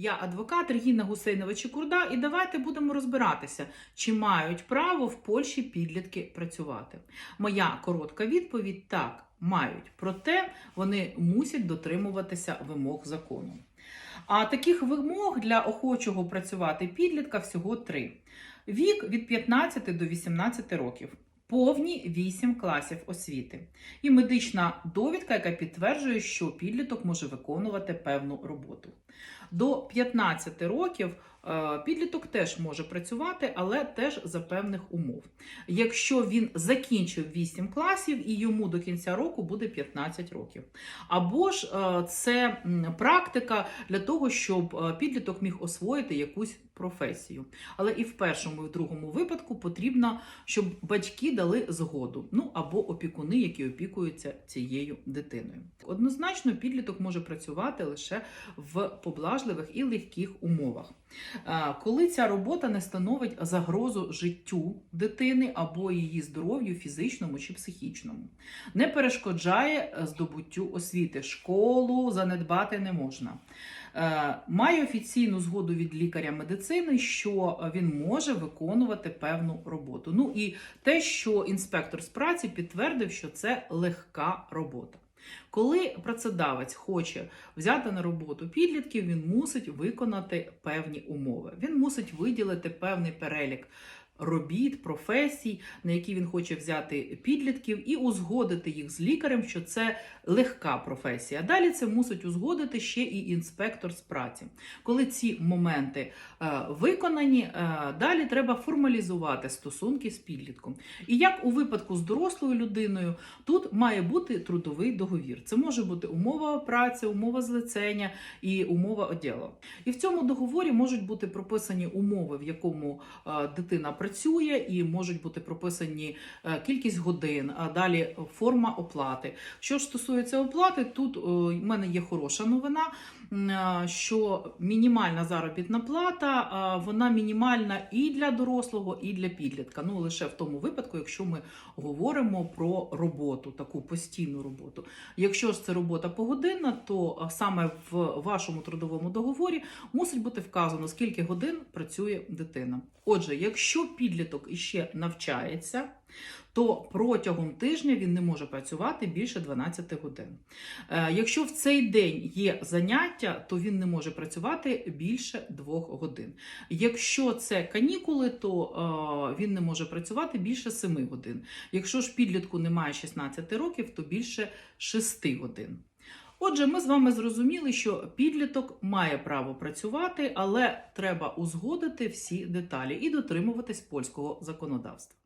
Я адвокат Регіна Гусейнова Чекурда, і давайте будемо розбиратися, чи мають право в Польщі підлітки працювати. Моя коротка відповідь так, мають. Проте вони мусять дотримуватися вимог закону. А таких вимог для охочого працювати підлітка всього три: вік від 15 до 18 років. Повні 8 класів освіти і медична довідка, яка підтверджує, що підліток може виконувати певну роботу. До 15 років е, підліток теж може працювати, але теж за певних умов. Якщо він закінчив 8 класів і йому до кінця року буде 15 років. Або ж е, це практика для того, щоб е, підліток міг освоїти якусь професію. Але і в першому, і в другому випадку потрібно, щоб батьки дали згоду, ну або опікуни, які опікуються цією дитиною. Однозначно, підліток може працювати лише в поблажливих і легких умовах. Е, Коли ця робота не становить загрозу життю дитини або її здоров'ю фізичному чи психічному, не перешкоджає е, здобуттю освіти, школу занедбати не можна. Е, Має офіційну згоду від лікаря медицини, що е, він може виконувати певну роботу. Ну і те, що інспектор з праці підтвердив, що це легка робота. Коли працедавець хоче взяти на роботу підлітків, він мусить виконати певні умови. Він мусить виділити певний перелік робіт, професій, на які він хоче взяти підлітків, і узгодити їх з лікарем, що це легка професія. Далі це мусить узгодити ще і інспектор з праці. Коли ці моменти е, виконані, е, далі треба формалізувати стосунки з підлітком. І як у випадку з дорослою людиною, тут має бути трудовий договір. Це може бути умова праці, умова злицення і умова оділу. І в цьому договорі можуть бути прописані умови, в якому е, дитина працює, і можуть бути прописані е, кількість годин, а далі форма оплати. Що ж стосується оплати, тут у в мене є хороша новина, е, що мінімальна заробітна плата е, вона мінімальна і для дорослого, і для підлітка. Ну лише в тому випадку, якщо ми говоримо про роботу, таку постійну роботу. Якщо ж це робота погодинна, то е, саме в вашому трудовому договорі мусить бути вказано, скільки годин працює дитина. Отже, якщо підліток іще навчається, то протягом тижня він не може працювати більше 12 годин. Е, Якщо в цей день є заняття, то він не може працювати більше 2 годин. Якщо це канікули, то е, він не може працювати більше 7 годин. Якщо ж підлітку немає 16 років, то більше 6 годин. Отже, ми з вами зрозуміли, що підліток має право працювати, але треба узгодити всі деталі і дотримуватись польського законодавства.